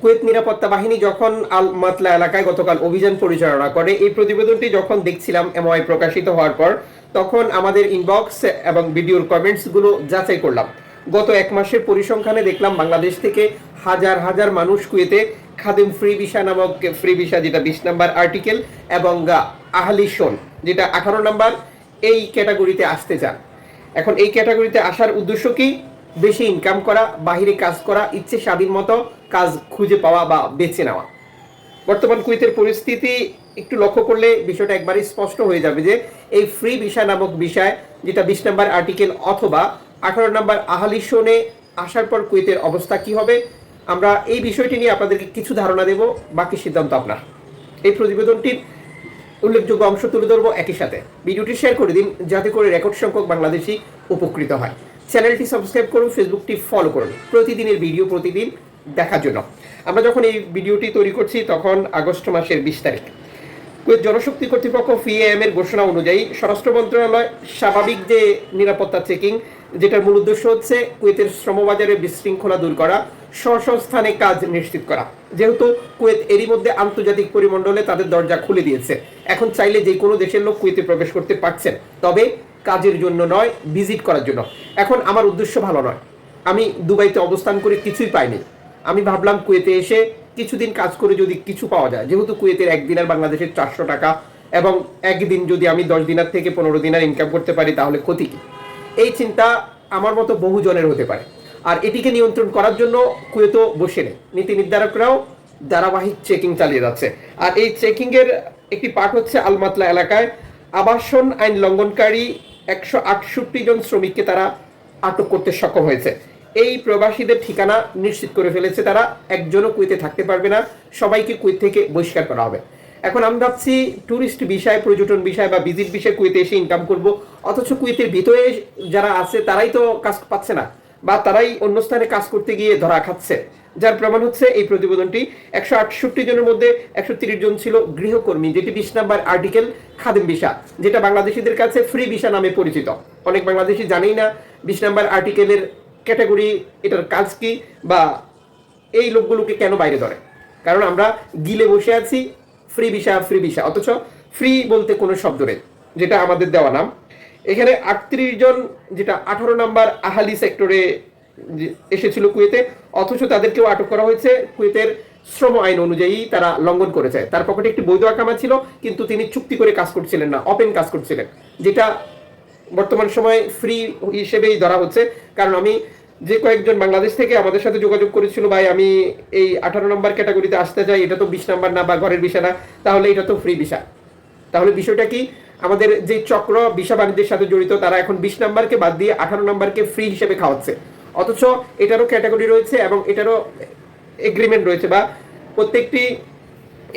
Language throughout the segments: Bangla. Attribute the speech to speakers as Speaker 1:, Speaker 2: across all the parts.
Speaker 1: কুয়েত নিরাপত্তা বাহিনী যখন আল মাতলা এলাকায় গতকাল অভিযান পরিচালনা করে, এই প্রতিবেদনটি যখন দেখছিলাম, এমআই প্রকাশিত হওয়ার পর, তখন আমাদের ইনবক্স এবং ভিডিওর কমেন্টসগুলো যাচাই করলাম। গত এক মাসের পরিসংখ্যানে দেখলাম, বাংলাদেশ থেকে হাজার হাজার মানুষ কুয়েতে খাদিম ফ্রি ভিসা নামক ফ্রি ভিসা, যেটা বিশ নাম্বার আর্টিকেল এবং আহলি শোন যেটা আঠারো নাম্বার, এই ক্যাটাগরিতে আসতে চান। এখন এই ক্যাটাগরিতে আসার উদ্দেশ্য কি? বেশি ইনকাম করা, বাহিরে কাজ করা, ইচ্ছে স্বাধীন মতো কাজ খুঁজে পাওয়া বা বেছে নেওয়া। বর্তমান কুয়েতের পরিস্থিতি একটু লক্ষ্য করলে বিষয়টা একবারই স্পষ্ট হয়ে যাবে যে, এই ফ্রি ভিসা নামক বিষয়, যেটা বিশ নম্বর আর্টিকেল অথবা আঠারো নম্বর আহালি শোনে আসার পর কুয়েতের অবস্থা কি হবে, আমরা এই বিষয়টি নিয়ে আপনাদেরকে কিছু ধারণা দেব, বাকি সিদ্ধান্ত আপনার। এই প্রতিবেদনটির উল্লেখযোগ্য অংশ তুলে ধরবো একই সাথে। ভিডিওটি শেয়ার করে দিন, যাতে করে রেকর্ড সংখ্যক বাংলাদেশি উপকৃত হয়। চ্যানেলটি সাবস্ক্রাইব করুন, ফেসবুকটি ফলো করুন। প্রতিদিনের ভিডিও প্রতিদিন দেখার জন্য। আমরা যখন এই ভিডিওটি তৈরি করছি তখন আগস্ট মাসের বিশ তারিখ। কুয়েত জনশক্তি কর্তৃপক্ষ ফিএএম এর ঘোষণা অনুযায়ী স্বরাষ্ট্র মন্ত্রণালয় স্বাভাবিক যে নিরাপত্তা চেকিং, যেটার মূল উদ্দেশ্য হচ্ছে কুয়েতের শ্রমবাজারে বিশৃঙ্খলা দূর করা স্বস্থানে কাজ নিশ্চিত করা। যেহেতু কুয়েত এরই মধ্যে আন্তর্জাতিক পরিমণ্ডলে তাদের দরজা খুলে দিয়েছে। এখন চাইলে যে কোনো দেশের লোক কুয়েতে প্রবেশ করতে পারছেন। তবে কাজের জন্য নয়, ভিজিট করার জন্য। এখন আমার উদ্দেশ্য ভালো নয়। আমি দুবাইতে অবস্থান করে কিছুই পাইনি। আমি ভাবলাম কুয়েতে এসে কিছুদিন কাজ করে যদি কিছু পাওয়া যায়। যেহেতু কুয়েতের একদিনের বাংলাদেশের চারশো টাকা এবং একদিন যদি আমি দশ দিনার থেকে পনেরো দিনার ইনকাম করতে পারি, তাহলে ক্ষতি কি? এই চিন্তা আমার মতো বহুজনের হতে পারে। আর এটিকে নিয়ন্ত্রণ করার জন্য কুয়েতো বসে নেই। নীতি নির্ধারকরাও ধারাবাহিক চেকিং চালিয়ে যাচ্ছে। আর এই চেকিংয়ের একটি পার্ট হচ্ছে আলমাতলা এলাকায় আবাসন আইন লঙ্ঘনকারী একশো আটষট্টি জন শ্রমিককে তারা আটক করতে সক্ষম হয়েছে। এই প্রবাসীদের ঠিকানা নিশ্চিত করে ফেলেছে তারা। একজনও কুয়েতে থাকতে পারবে না। সবাইকে কুয়েত থেকে বহিষ্কার করা হবে। এখন আমি ভাবছি ট্যুরিস্ট বিষয়, পর্যটন বিষয় বা ভিজিট বিষয় কুয়েতে এসে ইনকাম করব। অথচ কুয়েতের ভিতরে যারা আছে, তারাই তো কাজ পাচ্ছে না। বা তারাই অন্য স্থানে কাজ করতে গিয়ে ধরা খাচ্ছে। যার প্রমাণ হচ্ছে এই প্রতিবেদনটি। একশো আটষট্টি জনের মধ্যে একশো তিরিশ জন ছিল গৃহকর্মী, যেটি বিশ নাম্বার আর্টিকেল খাদিম ভিসা, যেটা বাংলাদেশিদের কাছে ফ্রি ভিসা নামে পরিচিত। অনেক বাংলাদেশি জানেই না, বিশ নাম্বার আর্টিকেলের ক্যাটাগরি, এটার কাজ কি বা এই লোকগুলোকে কেন বাইরে ধরে? কারণ আমরা গিলে বসে আছি, ফ্রি ভিসা ফ্রি ভিসা, অথচ ফ্রি বলতে কোনো শব্দ নেই, যেটা আমাদের দেওয়া নাম। এখানে আটত্রিশ জন, যেটা আঠারো নাম্বার আহালি সেক্টরে এসেছিল কুয়েতে, অথচ তাদেরকেও আটক করা হয়েছে। কুয়েতের শ্রম আইন অনুযায়ী তারা লঙ্ঘন করেছে। তার পকেটে একটি বৈধ আকামা ছিল, কিন্তু তিনি চুক্তি করে কাজ করছিলেন না ওপেন কাজ করছিলেন, যেটা বর্তমান সময়ে ফ্রি হিসেবেই ধরা হচ্ছে। কারণ আমি যে কয়েকজন বাংলাদেশ থেকে আমাদের সাথে যোগাযোগ করেছিল, ভাই, আমি এই আঠারো নম্বর ক্যাটাগরিতে আসতে চাই, এটা তো বিশ নাম্বার না বা ঘরের বিষয় না, তাহলে এটা তো ফ্রি বিষয়। তাহলে বিষয়টা কি? আমাদের যে চক্র বিষা বাণিজ্যের সাথে জড়িত, তারা এখন বিশ নাম্বারকে বাদ দিয়ে আঠারো নাম্বারকে ফ্রি হিসেবে খাওয়াচ্ছে। অথচ এটারও ক্যাটাগরি রয়েছে এবং এটারও এগ্রিমেন্ট রয়েছে বা প্রত্যেকটি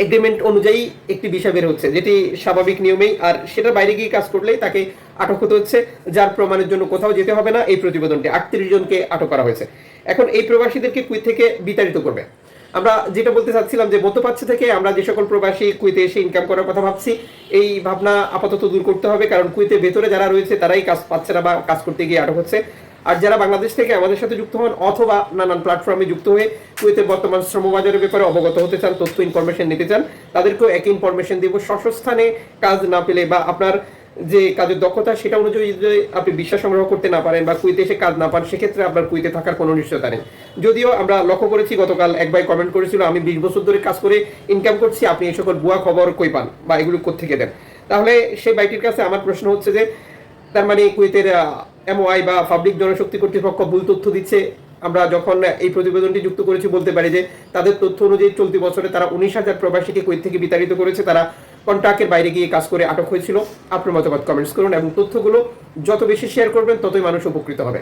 Speaker 1: এগ্রিমেন্ট অনুযায়ী একটি বিষয় বের হচ্ছে, যেটি স্বাভাবিক নিয়মেই, আর সেটার বাইরে গিয়ে কাজ করলেই তাকে আটক হতে হচ্ছে, যার প্রমাণের জন্য কোথাও যেতে হবে না, এই প্রতিবেদনটি আটত্রিশ জনকে আটক করা হয়েছে। এখন এই প্রবাসীদেরকে কুইত থেকে বিতাড়িত করবে। আমরা যেটা বলতে চাচ্ছিলাম যে মধ্যপ্রাচ্য থেকে আমরা যে সকল প্রবাসী কুইতে এসে ইনকাম করার কথা ভাবছি, এই ভাবনা আপাতত দূর করতে হবে, কারণ কুইতে ভেতরে যারা রয়েছে তারাই কাজ পাচ্ছে না বা কাজ করতে গিয়ে আটক হচ্ছে। আর যারা বাংলাদেশ থেকে আমাদের সাথে যুক্ত হন অথবা নানান প্ল্যাটফর্মে যুক্ত হয়ে কুয়েতের বর্তমান শ্রমবাজারের ব্যাপারে অবগত হতে চান, তথ্য ইনফরমেশন নিতে চান, তাদেরকেও একই ইনফরমেশন দিব। স্বস্থানে কাজ না পেলে বা আপনার যে কাজের দক্ষতা, সেটা অনুযায়ী যদি আপনি বিশ্বাস সংগ্রহ করতে না পারেন বা কুইতে এসে কাজ না পান, সেক্ষেত্রে আপনার কুইতে থাকার কোনো নিশ্চয়তা নেই। যদিও আমরা লক্ষ্য করেছি, গতকাল এক ভাই কমেন্ট করেছিল, আমি বিশ বছর ধরে কাজ করে ইনকাম করছি, আপনি এই সকল ভুয়া খবর কই পান বা এগুলো কোথেকে দেন? তাহলে সেই বাইটির কাছে আমার প্রশ্ন হচ্ছে যে, তার মানে কুয়েতের এমওআই বা পাবলিক জনশক্তি কর্তৃপক্ষ ভুল তথ্য দিচ্ছে, আমরা যখন এই প্রতিবেদনটি যুক্ত করেছি বলতে পারি যে তাদের তথ্য অনুযায়ী চলতি বছরে তারা উনিশ হাজার প্রবাসীকে কুয়েত থেকে বিতাড়িত করেছে, তারা কন্ট্রাক্টের বাইরে গিয়ে কাজ করে আটক হয়েছিল। আপনার মতামত কমেন্টস করুন এবং তথ্যগুলো যত বেশি শেয়ার করবেন, ততই মানুষ উপকৃত হবে।